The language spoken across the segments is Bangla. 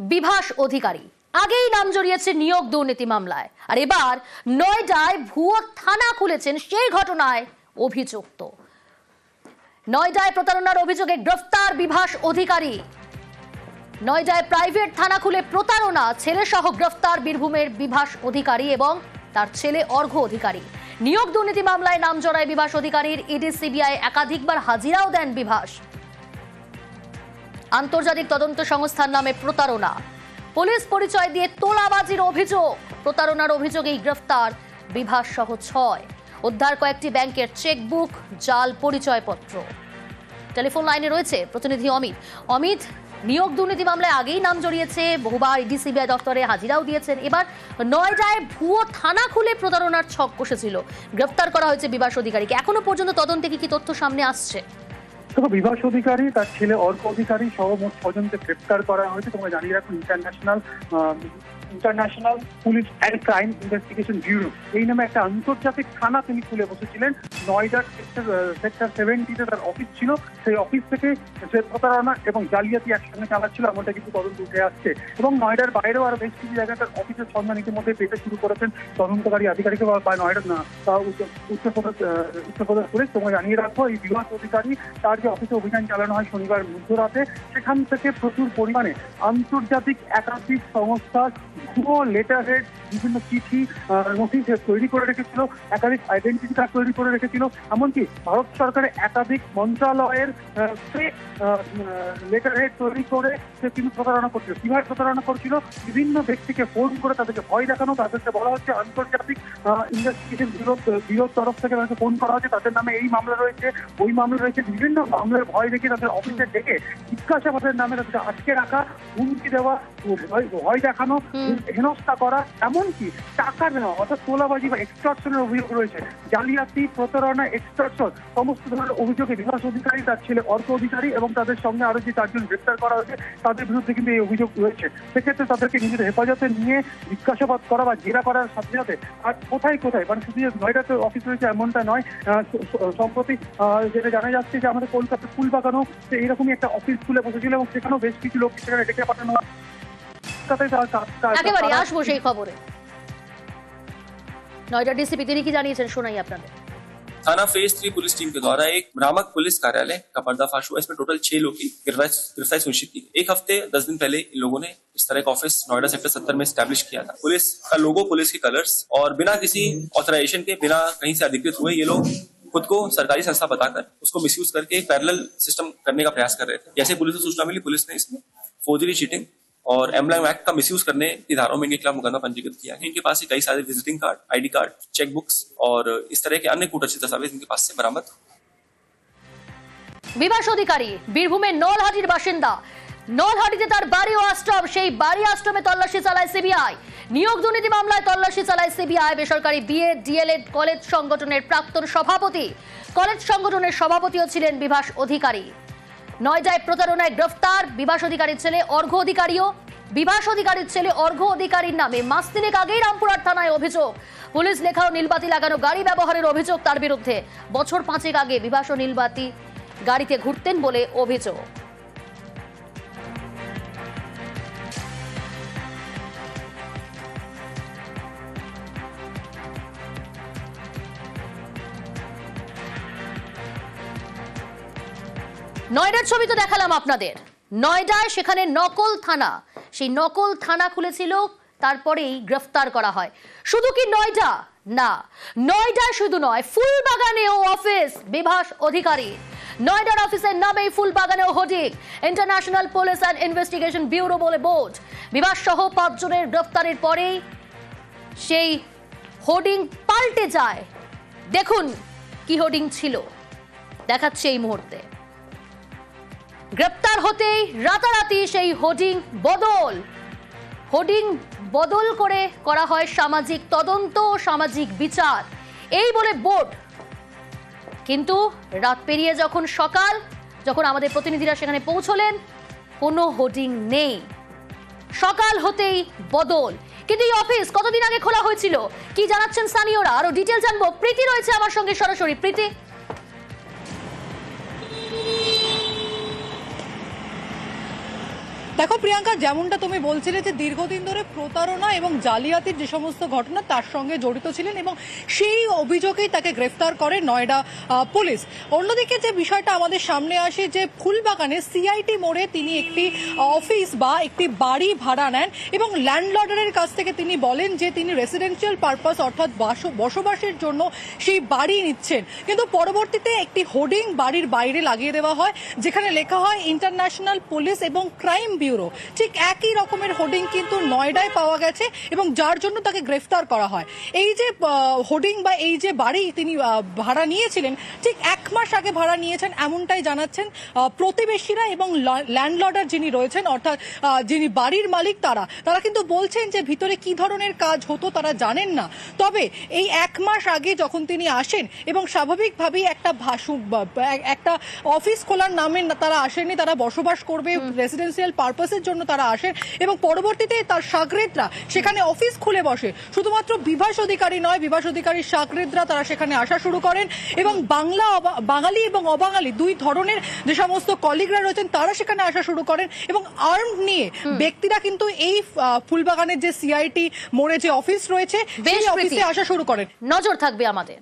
বিভাস অধিকারী। আগেই নাম জড়িয়েছে নিয়োগ দুর্নীতি মামলায়। আর এবার নয়ডায় ভুয়ো থানা খুলেছেন সেই ঘটনায় অভিযুক্ত। নয়ডায় প্রতারণার অভিযোগে গ্রেফতার বিভাস অধিকারী। নয়ডায় প্রাইভেট থানা খুলে প্রতারণা ছেলে সহ গ্রেফতার বীরভূমের বিভাস অধিকারী এবং তার ছেলে অর্ঘ্য অধিকারী। নিয়োগ দুর্নীতি মামলায় নাম জড়ায় বিভাস অধিকারীর, ইডি, সিবিআই একাধিকবার হাজিরাও দেন বিভাস। আন্তর্জাতিক তদন্ত সংস্থার নামে প্রতারণা। পুলিশ পরিচয় দিয়ে তোলাবাজির অভিযোগ। প্রতারণার অভিযোগেই গ্রেফতার বিভাস সহ ছয়। উদ্ধার কয়েকটি ব্যাংকের চেকবুক, জাল পরিচয়পত্র। টেলিফোন লাইনে রয়েছে প্রতিনিধি অমিত। অমিত, নিয়োগ দুর্নীতি মামলায় আগেই নাম জড়িয়েছে। বহুবার ইডি সিবিআই দপ্তরে হাজিরাও দিয়েছেন। এবার নয়ডায় ভুয়ো থানা খুলে প্রতারণার ছক কষেছিল গ্রেফতার করা হয়েছে বিভাস অধিকারীকে। এখনও পর্যন্ত তদন্তে কি কি তথ্য সামনে আসছে? দেখো বিভাস অধিকারী, তার ছেলে অর্ক অধিকারী সহ মোট ছজনকে গ্রেপ্তার করা হয়েছে। তোমরা জানিয়ে রাখো international international police and crime investigation bureau এই নামে একটা আন্তর্জাতিক থানা তিনি খুলে বসেছিলেন। নয়ডার সেক্টর সেক্টর সেভেন্টিতে তার অফিস ছিল। সেই অফিস থেকে সে প্রতারণা এবং জালিয়াতি একসঙ্গে চালাচ্ছিল এমনটা কিছু তদন্ত উঠে আসছে। এবং নয়ডার বাইরেও আরও বেশ কিছু জায়গায় তার অফিসের সন্ধান ইতিমধ্যে পেতে শুরু করেছেন তদন্তকারী আধিকারিক বা- নয়ডার না উত্তরপ্রদেশ উত্তরপ্রদেশ পুলিশ। তোমরা জানিয়ে রাখো এই বিভাগ অধিকারী তার যে অফিসে অভিযান চালানো হয় শনিবার মধ্যরাতে, সেখান থেকে প্রচুর পরিমাণে আন্তর্জাতিক একাধিক সংস্থার ভুয়ো লেটার হেড বিভিন্ন চিঠি নোটিশ তৈরি করে রেখেছিল একাধিক আইডেন্টিটি কার্ড তৈরি করে রেখেছিল এমনকি ভারত সরকারের একাধিক মন্ত্রণালয়ের ফেক লেটার হেড তৈরি করে সে কিন্তু প্রতারণা করছিল। কীভাবে প্রতারণা করছিল? বিভিন্ন ব্যক্তিকে ফোন করে তাদেরকে ভয় দেখানো তাদেরকে বলা হচ্ছে আন্তর্জাতিক ইনভেস্টিগেশন ব্যুরো ব্যুরোর তরফ থেকে তাদেরকে ফোন করা হচ্ছে। তাদের নামে এই মামলা রয়েছে ওই মামলা রয়েছে। বিভিন্ন মামলার ভয় দেখে তাদের অফিসে ডেকে জিজ্ঞাসাবাদের নামে তাদেরকে আটকে রাখা হুমকি দেওয়া ভয় দেখানো। হেনস্থা করা এমনকি টাকা নেওয়া অর্থাৎ তোলাবাজি বা এক্সটর্শনের অভিযোগ রয়েছে। জালিয়াতি প্রতারণা এক্সটর্শন সমস্ত ধরনের অভিযোগে বিকাশ অধিকারী তার ছেলে অর্থ অধিকারী এবং তাদের সঙ্গে আরও যে চারজন গ্রেপ্তার করা হয়েছে তাদের বিরুদ্ধে কিন্তু এই অভিযোগ রয়েছে। সেক্ষেত্রে তাদেরকে নিজেদের হেফাজতে নিয়ে জিজ্ঞাসাবাদ করা বা জেরা করার সাথে সাথে আর কোথায় কোথায়? মানে শুধু যে নয়ডাতে অফিস রয়েছে এমনটা নয় সম্প্রতি আহ, যেটা জানা যাচ্ছে যে আমাদের কলকাতা ফুল বাগানও সে এইরকমই একটা অফিস খুলে বসেছিল এবং সেখানেও বেশ কিছু লোক সেখানে ডেকে পাঠানো একেবারে আসব সেই খবরে। নয়ডা ডিসিপি তিনি কি জানিয়েছেন শোনাই আপনাদের थाना फेज थ्री पुलिस टीम के द्वारा एक भ्रामक पुलिस कार्यालय का पर्दाफाश हुआ इसमें टोटल छह लोग की गिरफ्तारी गिरफ्तारी सुनिश्चित की एक हफ्ते दस दिन पहले इन लोगों ने इस तरह का ऑफिस नोएडा सेक्टर सत्तर में स्टैब्लिश किया था पुलिस का लोगो पुलिस के कलर्स और बिना किसी ऑथराइजेशन के बिना कहीं से अधिकृत हुए ये लोग खुद को सरकारी संस्था बताकर उसको मिसयूज करके एक पैरेलल सिस्टम करने का प्रयास कर रहे थे जैसे पुलिस को सूचना मिली पुलिस ने इसमें फौजरी चीटिंग और एम्बलम एक्ट का मिसयूज करने की धाराओं में इनके खिलाफ मुकदमा पंजीकृत किया है इनके पास से कई सारे visiting card ID card cheque books और इस तरह के अन्य कूटरची दस्तावेज इनके पास से बरामद বিভাস অধিকারী বীরভূমের নলহাটির বাসিন্দা নলহাটিতে তার বাড়ি ও আশ্রম সেই বাড়ি আশ্রমে তল্লাশি চালায় সিবিআই নিয়োগ দুর্নীতি মামলায় তল্লাশি চালায় সিবিআই বেসরকারি বিএ ডিএলএড কলেজ সংগঠনের প্রাক্তন সভাপতি কলেজ সংগঠনের সভাপতিও ছিলেন বিভাস অধিকারী নয়ডায় প্রতারণায় গ্রেফতার বিভাস অধিকারীর ছেলে অর্ঘ্য অধিকারীও। বিভাস অধিকারীর ছেলে অর্ঘ্য অধিকারীর নামে মাস তিনেক আগেই রামপুরহাট থানায় অভিযোগ। পুলিশ লেখা ও নীলবাতি লাগানো গাড়ি ব্যবহারের অভিযোগ তার বিরুদ্ধে। বছর পাঁচেক আগে বিভাস ও নীলবাতি গাড়িতে ঘুরতেন বলে অভিযোগ। নয়ডার ছবি তো দেখালাম আপনাদের। নয়ডায় সেখানে নকল থানা। সেই নকল থানা খুলেছিল, তারপরেই গ্রেফতার করা হয়। শুধু কি নয়ডা? না, নয়ডা শুধু নয়, ফুলবাগানেও অফিস, বিভাস অধিকারী। নয়ডার অফিসের নামেই ফুলবাগানেও hoarding international police and investigation bureau বলে বোর্ড বিভাস সহ পাঁচজনের গ্রেফতারের পরেই সেই হোর্ডিং পাল্টে যায়। দেখুন কি হোর্ডিং ছিল। দেখাচ্ছে এই মুহূর্তে। গ্রেপ্তার হতেই রাতারাতি সেই হোর্ডিং বদল। হোর্ডিং বদল করে করা হয় সামাজিক তদন্ত ও সামাজিক বিচার। এই বলে বোর্ড। কিন্তু রাত পেরিয়ে যখন সকাল, যখন আমাদের প্রতিনিধিরা সেখানে পৌঁছলেন, কোনো হোর্ডিং নেই। সকাল হতেই বদল। কিন্তু এই অফিস কতদিন আগে খোলা হয়েছিল? কি জানাচ্ছেন স্থানীয়রা? আরও ডিটেল জানব। প্রীতি রয়েছে আমার সঙ্গে সরাসরি। প্রীতি? দেখো প্রিয়াঙ্কা, যেমনটা তুমি বলছিলে যে দীর্ঘদিন ধরে প্রতারণা এবং জালিয়াতির যে সমস্ত ঘটনা তার সঙ্গে জড়িত ছিলেন এবং সেই অভিযোগেই তাকে গ্রেফতার করে নয়ডা পুলিশ। অন্যদিকে যে বিষয়টা আমাদের সামনে আসে যে ফুলবাগানে সিআইটি মোড়ে তিনি একটি অফিস বা একটি বাড়ি ভাড়া নেন এবং ল্যান্ডলর্ডারের কাছ থেকে তিনি বলেন যে তিনি রেসিডেন্সিয়াল পারপাস অর্থাৎ বাস- বসবাসের জন্য সেই বাড়ি নিচ্ছেন। কিন্তু পরবর্তীতে একটি হোর্ডিং বাড়ির বাইরে লাগিয়ে দেওয়া হয়, যেখানে লেখা হয়, ইন্টারন্যাশনাল পুলিশ এবং ক্রাইম ব্যুরো ঠিক একই রকমের হোর্ডিং কিন্তু নয়ডায় পাওয়া গেছে এবং যার জন্য তাকে গ্রেফতার করা হয়। এই যে হোর্ডিং বা এই যে বাড়ি তিনি ভাড়া নিয়েছিলেন ঠিক এক মাস আগে ভাড়া নিয়েছেন এমনটাই জানাচ্ছেন প্রতিবেশীরা এবং ল্যান্ডলর্ডার যিনি রয়েছেন অর্থাৎ যিনি বাড়ির মালিক তারা তারা কিন্তু বলছেন যে ভিতরে কি ধরনের কাজ হতো তারা জানেন না। তবে এই এক মাস আগে যখন তিনি আসেন এবং স্বাভাবিকভাবেই একটা বা- একটা অফিস খোলার নামে তারা আসেননি তারা বসবাস করবে রেসিডেন্সিয়াল পারপাসের জন্য তারা আসে এবং পরবর্তীতে তার সাগরেদরা সেখানে অফিস খুলে বসে। শুধুমাত্র বিভাস অধিকারী নয় বিভাস অধিকারীর সাগরেদরা তারা সেখানে আসা শুরু করেন এবং বাংলা বাঙালি এবং অবাঙালি দুই ধরনের যে সমস্ত কলিগরা রয়েছেন তারা সেখানে আসা শুরু করেন এবং আর্ম নিয়ে ব্যক্তিরা কিন্তু এই ফুলবাগানের যে সিআইটি মোড়ে যে অফিস রয়েছে সেই। অফিসে আসা শুরু করেন। নজর থাকবে আমাদের।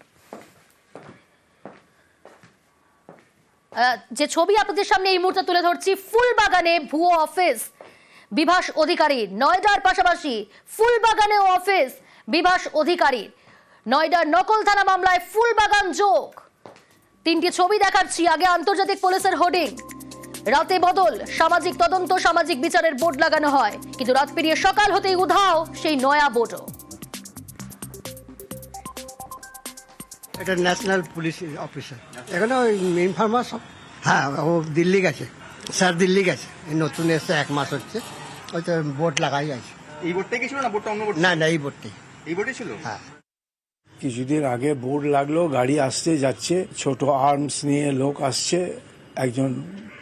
যে ছবি আপনাদের সামনে এই মুহূর্তে তুলে ধরছি, ফুলবাগানে ভুয়ো অফিস, বিভাস অধিকারী, নয়ডার পাশাপাশি ফুলবাগানেও অফিস, বিভাস অধিকারী। নয়ডার নকল থানা মামলায় ফুলবাগান যোগ। তিনটি ছবি দেখাচ্ছি, আগে আন্তর্জাতিক পুলিশের হোর্ডিং। রাতে বদল, সামাজিক তদন্ত, সামাজিক বিচারের বোর্ড লাগানো হয়। কিন্তু রাত পেরিয়ে সকাল হতেই উধাও সেই নয়া বোর্ডও। এটা ন্যাশনাল পুলিশ অফিসার এখানে ওই ইনফরমার সব। হ্যাঁ ও দিল্লি গেছে। স্যার দিল্লি গেছে। এই নতুন এসে এক মাস হচ্ছে। ওই তো বোর্ড লাগাই আছে। এই বোর্ডটাই কি ছিল না? বোর্ডটা অন্য বোর্ড না না এই বোর্ডটি এই বোর্ডে ছিল? হ্যাঁ। কিছুদিন আগে বোর্ড লাগল গাড়ি আসছে যাচ্ছে। ছোট আর্মস নিয়ে লোক আসছে। একজন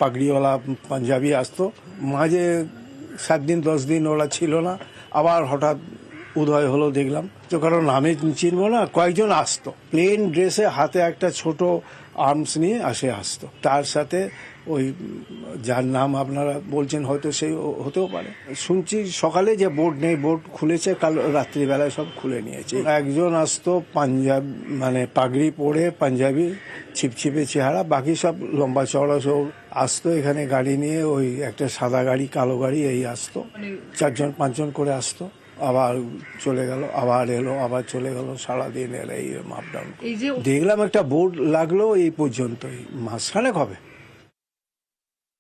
পাগড়িওয়ালা পাঞ্জাবি আসতো। মাঝে সাত দিন দশ দিন ওরা ছিল না। আবার হঠাৎ উদয় হলো, দেখলাম তো কারণ নামে চিনব না কয়েকজন আসতো। প্লেন ড্রেসে হাতে একটা ছোট আর্মস নিয়ে আসে, আসতো। তার সাথে ওই, যার নাম আপনারা বলছেন হয়তো সেই হতেও পারে। শুনছি সকালে যে বোর্ড নেই বোর্ড খুলেছে, কাল রাত্রিবেলায় সব খুলে নিয়েছে। একজন আসতো পাঞ্জাব মানে পাগড়ি পরে পাঞ্জাবি ছিপছিপে চেহারা, বাকি সব লম্বা চওড়া সব আসতো। এখানে গাড়ি নিয়ে ওই একটা সাদা গাড়ি, কালো গাড়ি, এই আসতো। চারজন, পাঁচজন করে আসতো। আবার চলে গেল আবার এলো আবার চলে গেল সারাদিন এলো এই আপ ডাউন দেখলাম একটা বোর্ড লাগল এই পর্যন্তই। মাঝখানে হবে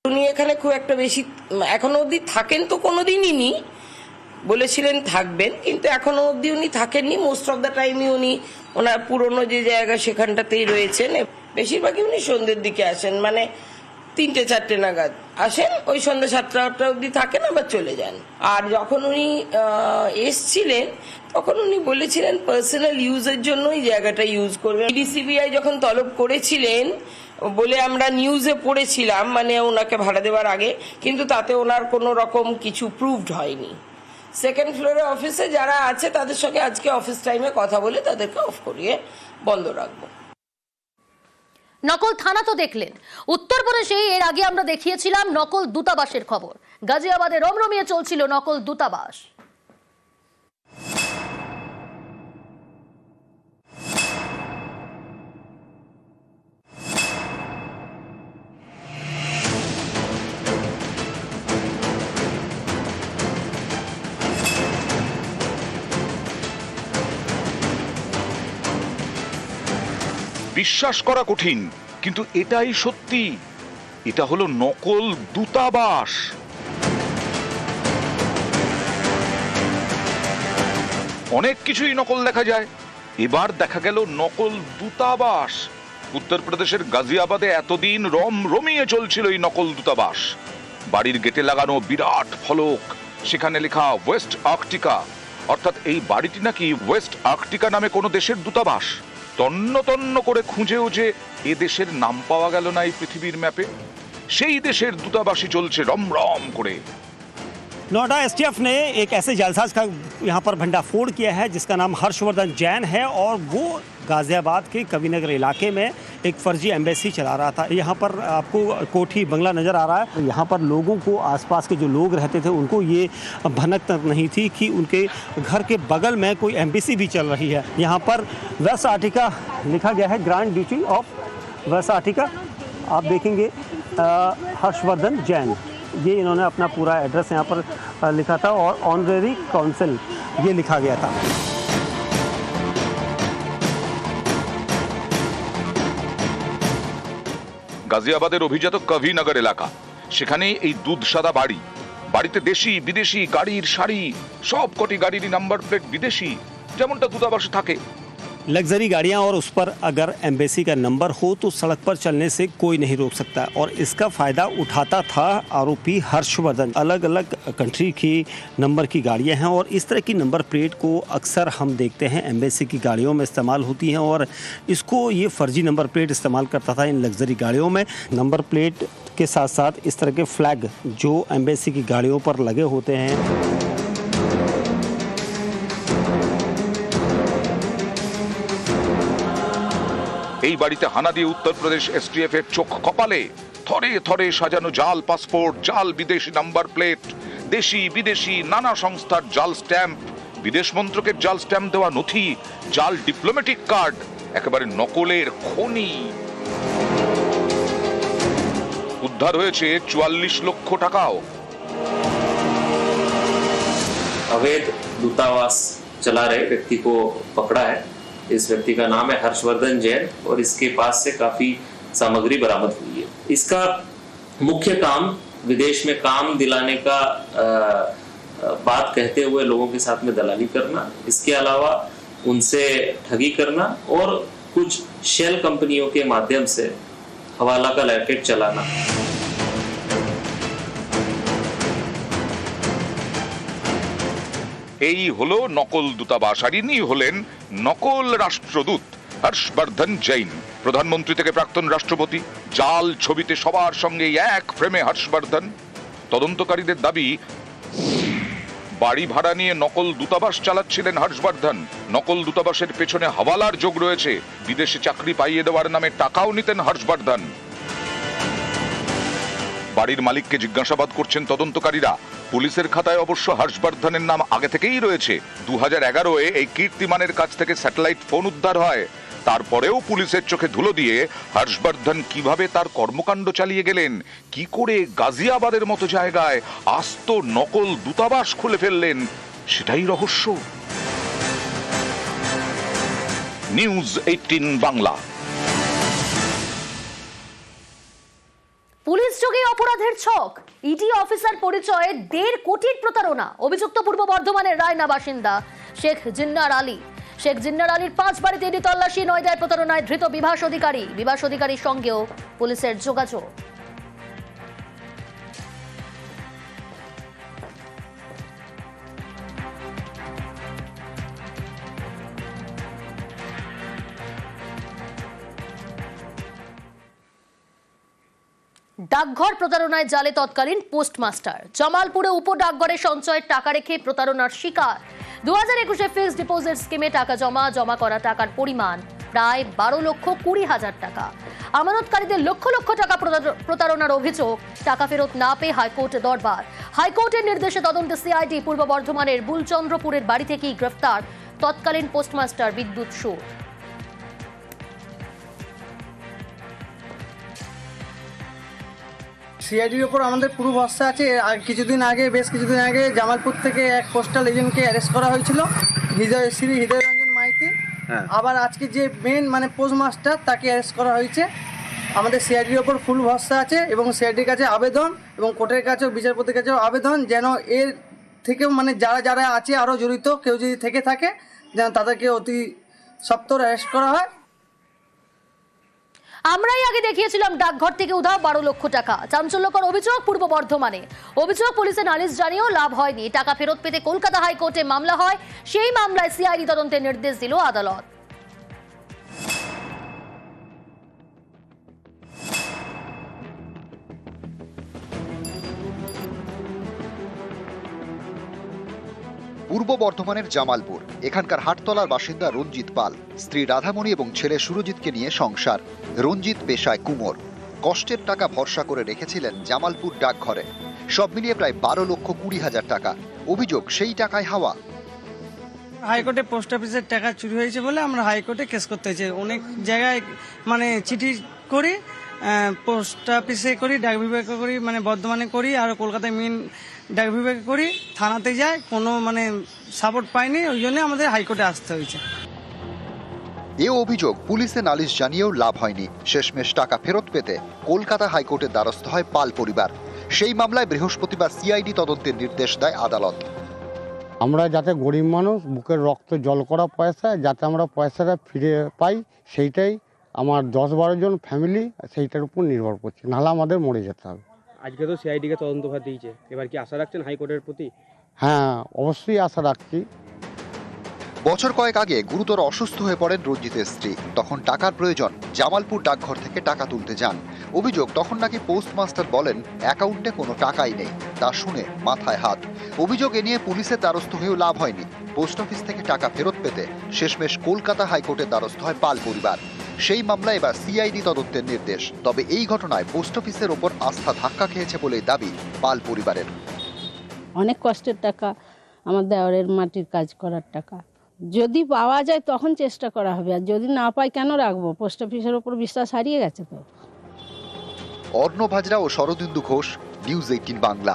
উনি এখানে খুব একটা বেশি এখনও অবধি থাকেন তো কোনোদিনই নি বলেছিলেন থাকবেন কিন্তু এখনও অবধি উনি থাকেননি। মোস্ট অফ দ্য টাইমই উনি ওনার পুরনো যে জায়গা সেখানটাতেই রয়েছেন। বেশিরভাগই উনি সন্ধ্যের দিকে আসেন। মানে তিনটে, চারটে নাগাদ আসেন, ওই সন্ধ্যা সাতটা, আটটা অবধি থাকেন, আবার চলে যান। আর যখন উনি এসছিলেন, তখন উনি বলেছিলেন পার্সোনাল ইউজের জন্য এই জায়গাটা ইউজ করবেন। ডিসিবিআই যখন তলব করেছিলেন, বলে আমরা নিউজে পড়েছিলাম মানে ওনাকে ভাড়া দেওয়ার আগে, কিন্তু তাতে ওনার কোনো রকম কিছু প্রুভড হয়নি। সেকেন্ড ফ্লোরে অফিসে যারা আছে, তাদের সঙ্গে আজকে অফিস টাইমে কথা বলে তাদেরকে অফ করিয়ে বন্ধ রাখব। নকল থানা তো দেখলেন। উত্তরপ্রদেশে এর আগে আমরা দেখিয়েছিলাম নকল দূতাবাসের খবর। গাজিয়াবাদে রমরমিয়ে চলছিল নকল দূতাবাস। বিশ্বাস করা কঠিন, কিন্তু এটাই সত্যি। এটা হলো নকল দূতাবাস। অনেক কিছুই নকল দেখা যায়। এবার দেখা গেল নকল দূতাবাস। উত্তরপ্রদেশের গাজিয়াবাদে এতদিন রম রমিয়ে চলছিল এই নকল দূতাবাস। বাড়ির গেটে লাগানো বিরাট ফলক। সেখানে লেখা ওয়েস্ট আর্কটিকা। অর্থাৎ এই বাড়িটি নাকি ওয়েস্ট আর্কটিকা নামে কোনো দেশের দূতাবাস। তন্ন তন্ন করে খুঁজেও যে এ দেশের নাম পাওয়া গেল না এই পৃথিবীর ম্যাপে, সেই দেশের দূতাবাসী চলছে রম রম করে। नोएडा एसटीएफ ने एक ऐसे जालसाज का यहाँ पर भंडाफोड़ किया है, जिसका नाम हर्षवर्धन जैन है और वो गाज़ियाबाद के कविनगर इलाके में एक फर्जी एम्बेसी चला रहा था। यहाँ पर आपको कोठी बंगला नज़र आ रहा है। यहाँ पर लोगों को आसपास के जो लोग रहते थे, उनको ये भनक तक नहीं थी कि उनके घर के बगल में कोई एम्बेसी भी चल रही है। यहाँ पर वेस्ट आर्टिका लिखा गया है, grand duchy of West Arctica. आप देखेंगे हर्षवर्धन जैन। ये इन्होंने अपना पूरा एड्रेस यहाँ पर अ, लिखा था और ऑनरेरी काउंसिल ये लिखा गया था গাজিয়াবাদের অভিজাত কভিনগর এলাকা সেখানে এই দুধসাদা বাড়ি বাড়িতে দেশি বিদেশি গাড়ির সারি সব কটি গাড়িরই নাম্বার প্লেট বিদেশি যেমনটা দূতাবাসে থাকে लग्जरी गाड़ियाँ और उस पर अगर एम्बेसी का नंबर हो तो सड़क पर चलने से कोई नहीं रोक सकता। और इसका फ़ायदा उठाता था आरोपी हर्षवर्धन। अलग अलग कंट्री की नंबर की गाड़ियाँ हैं और इस तरह की नंबर प्लेट को अक्सर हम देखते हैं। एम्बेसी की गाड़ियों में इस्तेमाल होती हैं और इसको ये फर्जी नंबर प्लेट इस्तेमाल करता था इन लग्जरी गाड़ियों में। नंबर प्लेट के साथ साथ इस तरह के फ्लैग जो एम्बेसी की गाड़ियों पर लगे होते हैं। এই বাড়িতে হানা দিয়ে উত্তরপ্রদেশ এসটিএফ এর চোখ কপালে থরে থরে সাজানো জাল পাসপোর্ট জাল বিদেশি নাম্বার প্লেট দেশি বিদেশি নানা সংস্থার জাল স্ট্যাম্প বিদেশ মন্ত্রকের জাল স্ট্যাম্প দেওয়া নথি জাল ডিপ্লোম্যাটিক কার্ড একেবারে নকলের খনি উদ্ধার হয়েছে চুয়াল্লিশ লক্ষ টাকাও अवैध दूतावास चला रहे व्यक्ति को पकड़ा है इस व्यक्ति का नाम है हर्षवर्धन जैन और इसके पास से काफ़ी सामग्री बरामद हुई है। इसका मुख्य काम विदेश में काम दिलाने का बात कहते हुए लोगों के साथ में दलाली करना, इसके अलावा उनसे ठगी करना और कुछ शेल कंपनियों के माध्यम से हवाला का लैकेट चलाना। এই হলো নকল দূতাবাস আর ইনি হলেন নকল রাষ্ট্রদূত হর্ষবর্ধন জৈন, প্রধানমন্ত্রী থেকে প্রাক্তন রাষ্ট্রপতি। জাল ছবিতে সবার সঙ্গে এক ফ্রেমে হর্ষবর্ধন। তদন্তকারীদের দাবি, বাড়ি ভাড়া নিয়ে নকল দূতাবাস চালাচ্ছিলেন হর্ষবর্ধন। নকল দূতাবাসের পেছনে হাওয়ালার যোগ রয়েছে। বিদেশে চাকরি পাইয়ে দেওয়ার নামে টাকাও নিতেন হর্ষবর্ধন। বাড়ির মালিককে জিজ্ঞাসাবাদ করছেন তদন্তকারীরা। পুলিশের খাতায় অবশ্য হর্ষবর্ধনের নাম আগে থেকেই রয়েছে। দু হাজার এগারোয় এই কীর্তিমানের কাছ থেকে স্যাটেলাইট ফোন উদ্ধার হয়। তারপরেও পুলিশের চোখে ধুলো দিয়ে হর্ষবর্ধন কীভাবে তার কর্মকাণ্ড চালিয়ে গেলেন, কি করে গাজিয়াবাদের মতো জায়গায় আস্ত নকল দূতাবাস খুলে ফেললেন, সেটাই রহস্য। News eighteen Bangla. পুলিশ যোগে অপরাধের ছক। ইডি অফিসার পরিচয়ে দেড় কোটির প্রতারণা, অভিযুক্ত পূর্ব বর্ধমানের রায়না বাসিন্দা শেখ জিন্নার আলী। শেখ জিন্নার আলীর পাঁচ বাড়িতে ইডি তল্লাশি নয়দায় প্রতারণায় ধৃত বিভাস অধিকারী। বিভাস অধিকারীর সঙ্গেও পুলিশের যোগাযোগ। ডাকঘর প্রতারণায় জালে তৎকালীন পোস্টমাস্টার। জামালপুরে উপ ডাকঘরে সঞ্চয়ের টাকা রেখে প্রতারণার শিকার। দু হাজার একুশে ফিক্সড ডিপোজিট স্কিমে টাকা জমা জমা করা টাকার পরিমাণ প্রায় বারো লক্ষ কুড়ি হাজার টাকা। আমানতকারীদের লক্ষ লক্ষ টাকা প্রতার- প্রতারণার অভিযোগ। টাকা ফেরত না পেয়ে হাইকোর্টে দরবার। হাইকোর্টের নির্দেশে তদন্তে সিআইডি পূর্ব বর্ধমানের বুলচন্দ্রপুরের বাড়ি থেকেই গ্রেফতার? তৎকালীন পোস্টমাস্টার বিদ্যুৎ সুর। সিআইডির ওপর আমাদের পুরো ভরসা আছে। আর কিছুদিন আগে বেশ কিছুদিন আগে জামালপুর থেকে এক পোস্টাল এজেন্টকে অ্যারেস্ট করা হয়েছিল হৃদয় শ্রী হৃদয়রঞ্জন মাইতি। আবার আজকে যে মেন মানে পোস্টমাস্টার তাকে অ্যারেস্ট করা হয়েছে। আমাদের সিআইডির ওপর ফুল ভরসা আছে এবং সিআইডির কাছে আবেদন এবং কোর্টের কাছেও বিচারপতির কাছেও আবেদন যেন এর থেকেও মানে যারা যারা আছে আরও জড়িত কেউ যদি থেকে থাকে যেন তাদেরকে অতি সপ্তর অ্যারেস্ট করা হয়। আমরাই আগে দেখিয়েছিলাম ডাকঘর থেকে উধাও বারো লক্ষ টাকা। চাঞ্চল্যকর অভিযোগ পূর্ব বর্ধমানে। অভিযোগ পুলিশের নালিশ জানিয়েও লাভ হয়নি। টাকা ফেরত পেতে কলকাতা হাইকোর্টে মামলা হয়। সেই মামলায় সিআইডি তদন্তের নির্দেশ দিল আদালত। পূর্ব বর্ধমানের জামালপুর। এখানকার হাটতলার বাসিন্দা রঞ্জিত পাল, স্ত্রী রাধামণি এবং ছেলে সুরজিৎকে নিয়ে সংসার। রঞ্জিত পেশায় কুমোর। কষ্টের টাকা ভরসা করে রেখেছিলেন জামালপুর ডাকঘরে। সব মিলিয়ে প্রায় বারো লক্ষ কুড়ি হাজার টাকা। অভিযোগ, সেই টাকায় হাওয়া। হাইকোর্টে পোস্ট অফিসের টাকা চুরি হয়েছে বলে আমরা হাইকোর্টে কেস করতে হয়েছে অনেক জায়গায় মানে চিঠি করি পোস্ট অফিসে করি, ডাক বিভাগে করি মানে বর্ধমানে করি, আর কলকাতায় মেন ডাক বিভাগে করি থানাতে যায় কোনো মানে সাপোর্ট পাইনি ওই জন্য আমাদের হাইকোর্টে আসতে হয়েছে। এ অভিযোগ পুলিশে নালিশ জানিয়েও লাভ হয়নি। শেষমেশ টাকা ফেরত পেতে কলকাতা হাইকোর্টের দ্বারস্থ হয় পাল পরিবার। সেই মামলায় বৃহস্পতিবার সিআইডি তদন্তের নির্দেশ দেয় আদালত। আমরা যাতে গরিব মানুষ বুকের রক্ত জল করা পয়সা যাতে আমরা পয়সাটা ফিরে পাই সেইটাই আমার দশ বারো জন ফ্যামিলি সেইটার উপর নির্ভর করছে। নাহলে আমাদের মরে যেতে হবে। আজকে তো সিআইডিকে তদন্তভার দিয়েছে। এবার কি আশা রাখছেন হাইকোর্টের প্রতি? হ্যাঁ অবশ্যই আশা রাখছি। বছর কয়েক আগে গুরুতর অসুস্থ হয়ে পড়েন রঞ্জিতের স্ত্রী। তখন টাকার প্রয়োজন জামালপুর ডাকঘর থেকে টাকা তুলতে যান। অভিযোগ তখন নাকি পোস্টমাস্টার বলেন অ্যাকাউন্টে কোনো টাকাই নেই। তা শুনে মাথায় হাত। অভিযোগ এ নিয়ে পুলিশের দ্বারস্থ হয়েও লাভ হয়নি। পোস্ট অফিস থেকে টাকা ফেরত পেতে শেষমেশ কলকাতা হাইকোর্টের দ্বারস্থ হয় পাল পরিবার। সেই মামলায় এবার সিআইডি তদন্তের নির্দেশ। তবে এই ঘটনায় পোস্ট অফিসের ওপর আস্থা ধাক্কা খেয়েছে বলে দাবি পাল পরিবারের। অনেক কষ্টের টাকা আমার দেওয়ারের মাটির কাজ করার টাকা। যদি পাওয়া যায় তখন চেষ্টা করা হবে আর যদি না পাই কেন রাখব? পোস্ট অফিসের ওপর বিশ্বাস হারিয়ে গেছে তো। অর্ণব হাজরা ও শরদিন্দু ঘোষ নিউজ এইটিন বাংলা।